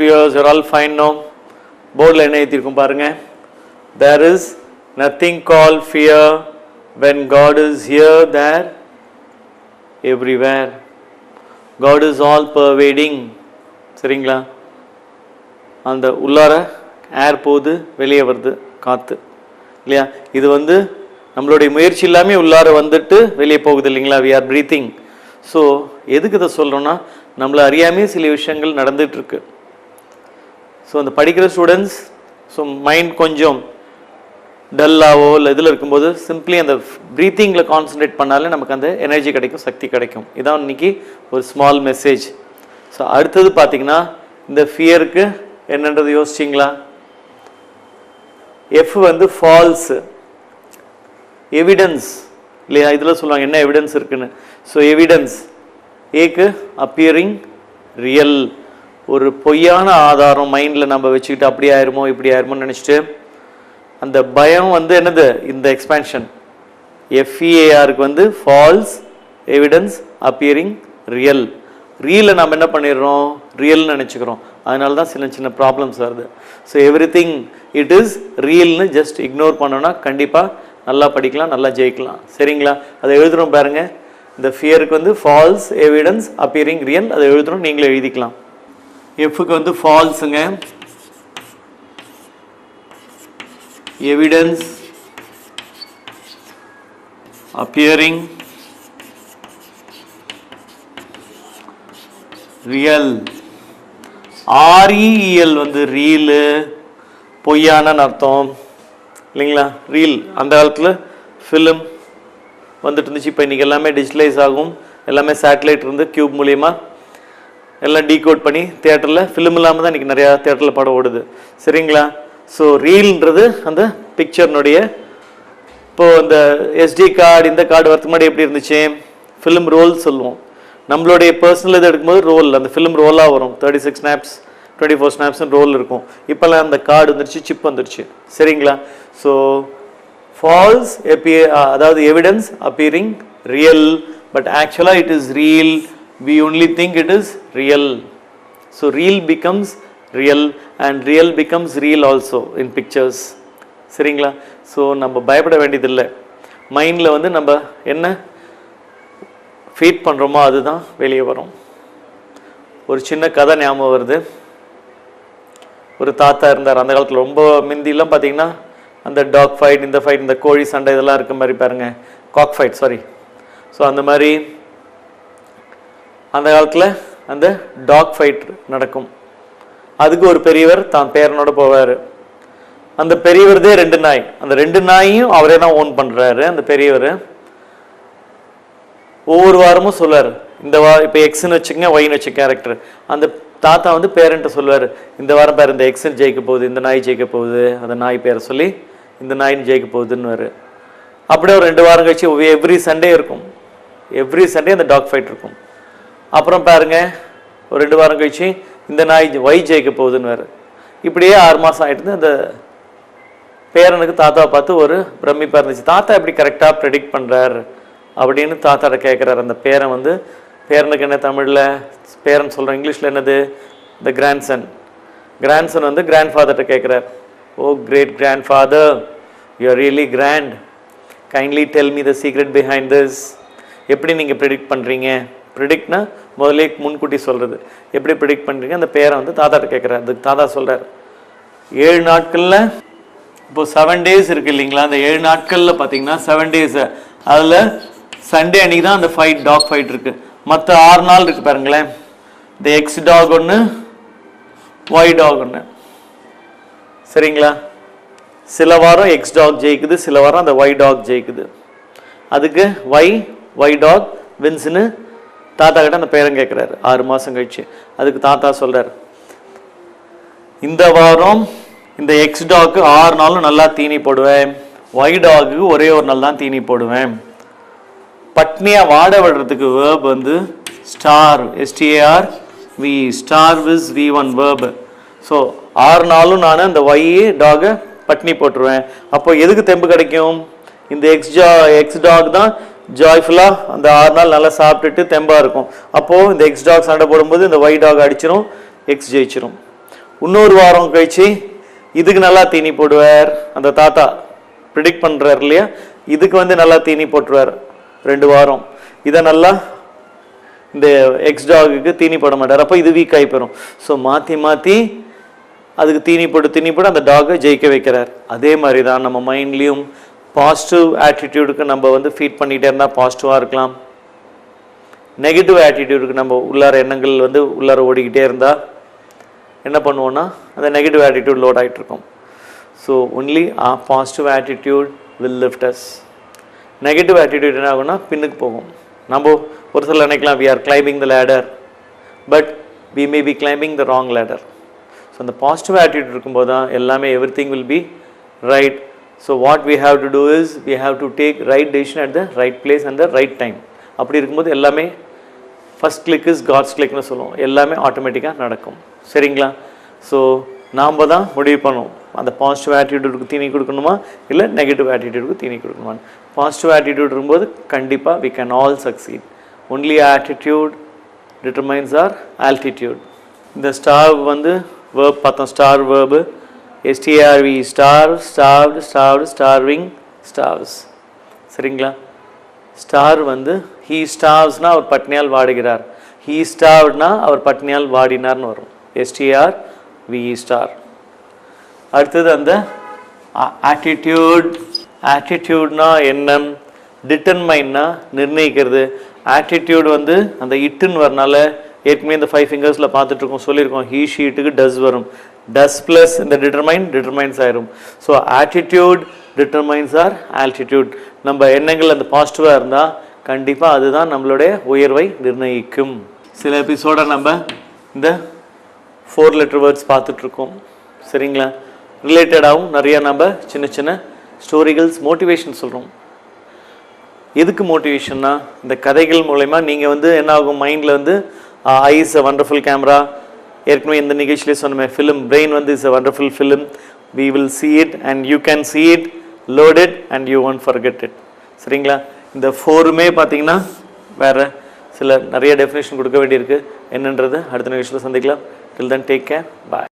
viewers are all fine now. போர்டில் என்ன எழுதியிருக்கும் பாருங்க. There is nothing called fear when God is here there everywhere God is all pervading. சரிங்களா? அந்த உள்ளார ஏர் போகுது வெளியே வருது காற்று இல்லையா? இது வந்து நம்மளுடைய முயற்சி இல்லாமல் உள்ளார வந்துட்டு வெளியே போகுது இல்லைங்களா? வி ஆர் ப்ரீத்திங் ஸோ எதுக்கு இதை சொல்கிறோன்னா நம்மளை அறியாமே சில விஷயங்கள் நடந்துகிட்ருக்கு இருக்கு. ஸோ அந்த படிக்கிற ஸ்டூடெண்ட்ஸ் ஸோ மைண்ட் கொஞ்சம் டல்லாவோ இல்லை இதில் இருக்கும்போது சிம்பிளி அந்த ப்ரீத்திங்கில் கான்சன்ட்ரேட் பண்ணாலே நமக்கு அந்த எனர்ஜி கிடைக்கும் சக்தி கிடைக்கும். இதான் இன்னைக்கு ஒரு ஸ்மால் மெசேஜ் ஸோ அடுத்தது பார்த்தீங்கன்னா இந்த ஃபியருக்கு என்னன்றது யோசிச்சிங்களா? எஃப் வந்து ஃபால்ஸு எவிடன்ஸ் இல்லையா? இதில் சொல்லுவாங்க என்ன எவிடன்ஸ் இருக்குன்னு? ஸோ எவிடன்ஸ் ஏக்கு அப்பியரிங் ரியல் ஒரு பொய்யான ஆதாரம் மைண்டில் நம்ம வச்சுக்கிட்டு அப்படி ஆயிருமோ இப்படி ஆயிருமோன்னு நினச்சிட்டு அந்த பயம் வந்து என்னது? இந்த எக்ஸ்பேன்ஷன் எஃப்இஏஆருக்கு வந்து ஃபால்ஸ் எவிடன்ஸ் அப்பியரிங் ரியல் ரியலை நம்ம என்ன பண்ணிடுறோம்? ரியல்னு நினச்சிக்கிறோம். அதனால தான் சின்ன சின்ன ப்ராப்ளம்ஸ் வருது. So everything it is ரியல்னு ஜஸ்ட் இக்னோர் பண்ணோன்னா கண்டிப்பாக நல்லா படிக்கலாம் நல்லா ஜெயிக்கலாம். சரிங்களா? அதை எழுதுறோம் பாருங்கள் இந்த ஃபியருக்கு வந்து ஃபால்ஸ் எவிடன்ஸ் அப்பியரிங் ரியல் அதை எழுதுறோம் நீங்களே எழுதிக்கலாம். எஃப்க்கு வந்து ஃபால்ஸுங்க evidence appearing real R E L வந்து ரீலு பொய்யான அர்த்தம். இல்லைங்களா? ரீல் அந்த காலத்தில் ஃபிலிம் வந்துட்டு இருந்துச்சு. இப்போ இன்றைக்கி எல்லாமே டிஜிட்டலைஸ் ஆகும். எல்லாமே சேட்டலைட் இருந்து கியூப் மூலியமா எல்லாம் டீகோட் பண்ணி தேட்டரில் ஃபிலிம் இல்லாமல் தான் இன்றைக்கி நிறையா தேட்டரில் படம் ஓடுது. சரிங்களா? ஸோ ரீல்ன்றது அந்த பிக்சர்னுடைய இப்போது இந்த எஸ்டி கார்டு இந்த கார்டு வரதுக்கு முன்னாடி எப்படி இருந்துச்சு? ஃபிலிம் ரோல் சொல்லுவோம். நம்மளுடைய பர்சனல் இது எடுக்கும்போது ரோல் அந்த ஃபிலிம் ரோலாக வரும். Thirty six snaps twenty four ஸ்னாப்ஸ்னு roll இருக்கும். இப்போல்லாம் அந்த கார்டு வந்துருச்சு சிப் வந்துருச்சு. சரிங்களா? ஸோ ஃபால்ஸ் எப்பிய அதாவது எவிடன்ஸ் அப்பியரிங் ரியல் பட் ஆக்சுவலாக it is real we only think it is real so real becomes real and real becomes real also in pictures சரிங்களா? ஸோ நம்ம பயப்பட வேண்டியதில்லை. மைண்டில் வந்து நம்ம என்ன ஃபீட் பண்ணுறோமோ அதுதான் வெளியே வரும். ஒரு சின்ன கதை ஞாபகம் வருது. ஒரு தாத்தா இருந்தார். அந்த காலத்தில் ரொம்ப மிந்திலாம் பார்த்தீங்கன்னா அந்த டாக் ஃபைட் இந்த ஃபைட் இந்த கோழி சண்டை இதெல்லாம் இருக்க மாதிரி பாருங்கள் காக் ஃபைட் சாரி ஸோ அந்த மாதிரி அந்த காலத்தில் அந்த டாக் ஃபைட் நடக்கும். அதுக்கு ஒரு பெரியவர் தான் பேரனோட போவார். அந்த பெரியவர்தே ரெண்டு நாய். அந்த ரெண்டு நாயும் அவரே தான் ஓன் பண்ணுறாரு அந்த பெரியவர். ஒவ்வொரு வாரமும் சொல்லுவார் இந்த வா இப்போ எக்ஸ்னு வச்சுக்கங்க ஒயின்னு வச்சு கேரக்டர் அந்த தாத்தா வந்து பேரண்ட்டை சொல்லுவார் இந்த வாரம் பேர் இந்த எக்ஸன் ஜெயிக்க போகுது இந்த நாய் ஜெயிக்க போகுது அந்த நாய் பேரை சொல்லி இந்த நாயின் ஜெயிக்க போகுதுன்னு அப்படியே ஒரு ரெண்டு வாரம் கழிச்சு எவ்ரி சண்டே இருக்கும். எவ்ரி சண்டே அந்த டாக் ஃபைட் இருக்கும். அப்புறம் பாருங்க ஒரு ரெண்டு வாரம் கழிச்சு இந்த நாய் ஒய் ஜெயிக்க போகுதுன்னு இப்படியே ஆறு மாதம் ஆகிட்டு அந்த பேரனுக்கு தாத்தாவை பார்த்து ஒரு பிரமிப்பாக இருந்துச்சு. தாத்தா எப்படி கரெக்டாக ப்ரெடிக்ட் பண்ணுறார் அப்படின்னு தாத்தாட்ட கேட்குறாரு அந்த பேரன் வந்து பேரனுக்கு என்ன தமிழில்? பேரன் சொல்கிறேன் இங்கிலீஷில் என்னது? த கிராண்ட்சன் கிராண்ட்சன் வந்து கிராண்ட் ஃபாதர்கிட்ட கேட்குறார் ஓ great grandfather you are really grand kindly tell me the secret behind this எப்படி நீங்கள் ப்ரெடிக்ட் பண்ணுறீங்க ப்ரிடிக்ட்னா முதல்ல முன்கூட்டி சொல்கிறது எப்படி ப்ரிடிக்ட் பண்ணுறீங்க அந்த பேரை வந்து தாத்தாட்ட கேட்குறாரு அதுக்கு தாத்தா சொல்கிறார் ஏழு நாட்களில் இப்போது செவன் டேஸ் இருக்குது இல்லைங்களா? அந்த ஏழு நாட்களில் பார்த்தீங்கன்னா செவன் டேஸ் அதில் சண்டே அன்னைக்கு தான் அந்த ஃபைட் டாக் ஃபைட் இருக்குது மற்ற ஆறு நாள் இருக்குது பாருங்களேன். இந்த எக்ஸ் டாக் ஒன்று ஒய் டாக் ஒன்று சரிங்களா? சில வாரம் எக்ஸ் டாக் ஜெயிக்குது சில வாரம் அந்த ஒய் டாக் ஜெயிக்குது. அதுக்கு ஒய் ஒய் டாக் வின்ஸ்னு தாத்தா கிட்ட அந்த பேரன் கேட்குறாரு. ஆறு மாதம் கழிச்சு. அதுக்கு தாத்தா சொல்கிறார் இந்த வாரம் இந்த எக்ஸ் டாக்கு ஆறு நாளும் நல்லா தீனி போடுவேன். ஒய் டாக்கு ஒரே ஒரு நாள் தான் தீனி போடுவேன். பட்னியாக வாட விடுறதுக்கு வேர்ப் வந்து starve S T A R V starve is V one verb so ஆறு நாளும் நான் அந்த ஒய் டாகை பட்னி போட்டுருவேன். அப்போ எதுக்கு தெம்பு கிடைக்கும்? இந்த எக்ஸ் ஜா எக்ஸ் டாக் தான் ஜாய்ஃபுல்லாக அந்த ஆறு நாள் நல்லா சாப்பிட்டுட்டு தெம்பாக இருக்கும். அப்போது இந்த எக்ஸ் டாக் சண்டை போடும்போது இந்த ஒய் டாக் அடிச்சிரும் எக்ஸ் ஜெயிச்சிரும். இன்னொரு வாரம் கழிச்சு இதுக்கு நல்லா தீனி போடுவார். அந்த தாத்தா ப்ரிடிக்ட் பண்ணுறார் இல்லையா? இதுக்கு வந்து நல்லா தீனி போட்டுருவார். ரெண்டு வாரம். இதை நல்லா இந்த எக்ஸ் டாகுக்கு தீனி போட மாட்டார். அப்போ இது வீக் ஆகி போயிடும் ஸோ மாற்றி மாற்றி அதுக்கு தீனி போட்டு தீனி போட்டு அந்த டாகை ஜெயிக்க வைக்கிறார். அதே மாதிரி தான் நம்ம மைண்ட்லேயும் பாசிட்டிவ் ஆட்டிடியூடுக்கு நம்ம வந்து ஃபீட் பண்ணிகிட்டே இருந்தால் பாசிட்டிவாக இருக்கலாம். நெகட்டிவ் ஆட்டிடியூடுக்கு நம்ம உள்ளார எண்ணங்கள் வந்து உள்ளார ஓடிக்கிட்டே இருந்தால் என்ன பண்ணுவோன்னா அந்த negative attitude load ஆகிட்டுருக்கும் so only ah positive attitude will lift us negative attitude என்ன ஆகும்னா பின்னுக்கு போகும். நம்ம ஒரு சில நினைக்கலாம் we are climbing the ladder but we may be climbing the wrong ladder so அந்த பாசிட்டிவ் ஆட்டிடியூட் இருக்கும்போது தான் எல்லாமே everything will be right so what we have to do is we have to take right decision at the right place and the right time அப்படி இருக்கும்போது எல்லாமே first click is God's கிளிக்னு சொல்லுவோம். எல்லாமே ஆட்டோமேட்டிக்காக நடக்கும். சரிங்களா? ஸோ நாம் தான் முடிவு பண்ணுவோம் அந்த பாசிட்டிவ் ஆட்டிடியூடுக்கு தீனி கொடுக்கணுமா? இல்லை நெகட்டிவ் ஆட்டிடியூடுக்கு தீனி கொடுக்கணுமா? பாசிட்டிவ் ஆட்டிடியூட் இருக்கும்போது கண்டிப்பாக we can all succeed only attitude determines our altitude இந்த ஸ்டார் வந்து வேர்ப் பார்த்தோம். Starve verb STRV starve starved starved starving starves சரிங்களா? ஸ்டார் வந்து ஹீ ஸ்டார்ஸ்னால் அவர் பட்னியால் வாடுகிறார். ஹீ ஸ்டார்னா அவர் பட்னியால் வாடினார்னு வரும். எஸ்டிஆர் வி ஸ்டார் அடுத்தது அந்த ஆட்டிடியூட் ஆட்டிடியூட்னா எண்ணம். டிட்டன்மைன்னா நிர்ணயிக்கிறது. ஆட்டிடியூட் வந்து அந்த இட்டுன்னு வரனால ஏற்கனவே இந்த ஃபைவ் ஃபிங்கர்ஸில் பார்த்துட்ருக்கோம் சொல்லியிருக்கோம். ஹீ ஷீட்டுக்கு டஸ் வரும். டஸ் ப்ளஸ் இந்த டிட்டர்மைன் டிட்டர்மைன்ஸ் ஆயிரும். So attitude determines our altitude நம்ம எண்ணங்கள் அந்த பாசிட்டிவாக இருந்தால் கண்டிப்பாக அதுதான் நம்மளுடைய உயர்வை நிர்ணயிக்கும். சில எபிசோட நம்ம இந்த ஃபோர் லெட்டர் வேர்ட்ஸ் பார்த்துட்ருக்கோம். சரிங்களா? ரிலேட்டடாகவும் நிறைய நம்ம சின்ன சின்ன ஸ்டோரிகள்ஸ் மோட்டிவேஷன் சொல்கிறோம் எதுக்கு மோட்டிவேஷன்னா இந்த கதைகள் மூலயமா நீங்கள் வந்து என்ன ஆகும்? மைண்டில் வந்து ஐஸ் அ வண்டர்ஃபுல் கேமரா ஏற்கனவே இந்த நிகழ்ச்சியிலே சொன்னமே ஃபிலிம் பிரெயின் வந்து is a wonderful film we will see it and you can see it load it and you won't forget it சரிங்களா? இந்த ஃபோருமே பார்த்தீங்கன்னா வேறு சில நிறைய டெஃபினேஷன் கொடுக்க வேண்டியிருக்கு. என்னன்றது அடுத்த நிகழ்ச்சியில் சந்திக்கலாம். Till then take care bye